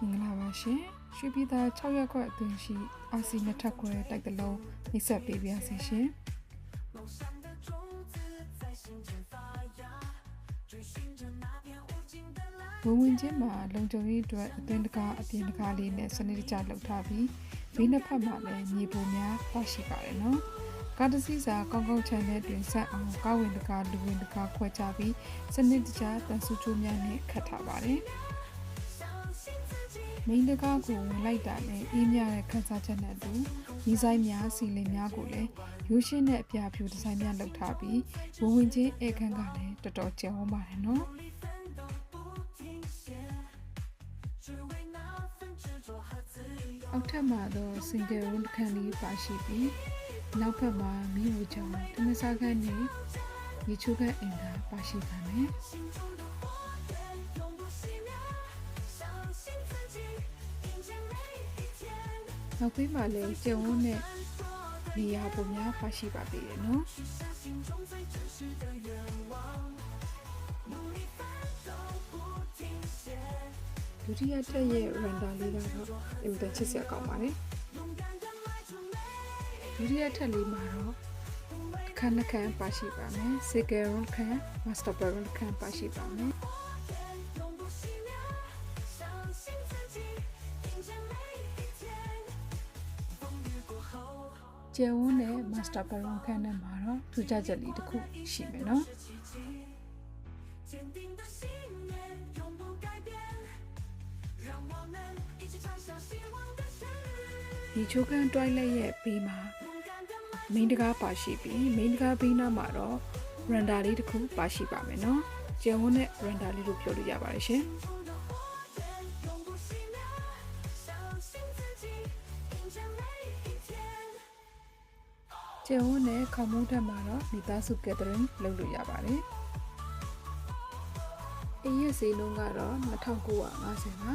မင်္ဂလာပါရှင်ရွှေပြည်သား6ရက်ခွက်အတွင်းရှိအာစီနှစ်ထပ်ခွဲတိုက်တလုံးနှိပ်စက်ပေးပါရစေရှင်ဝင်ဝင်ချင်းမှာလုံခြုံရေးအတွက်အသွင်တကားအပြင်တကားလေးနဲ့စနစ်တကျလုပ်ထားပြီးဘေးနှစ်ဖက်မှာလည်းမြေပုံများပါရှိပါတယ်နော်ကားတစ်စီးစာကောင်းကောင်းချန်တဲ့တွင်ဆက်အောင်ကားဝင်တကားလူဝင်တကားခွဲခြားပြီးစနစ်တကျတန်ဆူချိုးများနဲ့ခတ်ထားပါတယ် မိန်းတကားကိုဝင်လိုက်တာနဲ့အေးမြတဲ့ခန်းစားချက်နဲ့အတူဒီဇိုင်းများစီလင်များကိုလည်းရိုးရှင်းတဲ့အပြာဖြူဒီဇိုင်းများလုပ်ထားပြီးဝင်ဝင်ချင်းဧကန်ကလည်းတော်တော်ကျယ်ဝန်းပါတယ်နော်အောက်ထပ်မှာတော့ single room တစ်ခန်းလေးပါရှိပြီးနောက်ဘက်မှာမိဝချောင်းတမစားခန်းနဲ့ရေချိုးခန်းအင်တာပါရှိပါမယ်။ နောက်ပြီးမှလည်းကျုံဝန်းနဲ့နေရာပုံများပါရှိပါသေးတယ်နော်ဒုတိယတက်ရဲ့ render လေးကတော့အင်မတန်ချစ်စရာကောင်းပါတယ်ဒုတိယထက်လေးမှာတော့အခန်းနှစ်ခန်းပါရှိပါမယ် single room ခန်း master bedroom ခန်းပါရှိပါမယ် ကျယ်ဝန်းတဲ့ master baron ခန်းထဲမှာတော့ထူးခြားချက်လေးတစ်ခုရှိမယ်နော်ဒီချိုကန် toilet ရဲ့ဘေးမှာ main တကားပါရှိပြီး main တကားဘေးနားမှာတော့ render လေးတစ်ခုပါရှိပါမယ်နော်ကျယ်ဝန်းတဲ့ render လေးလို့ပြောလို့ရပါတယ်ရှင် ကျယ်ဝန်းတဲ့ခေါင်းမိုးထက်မှာတော့မိသားစု gathering လုပ်လို့ရပါတယ်အရင်ဈေးနှုန်းကတော့2950ပါ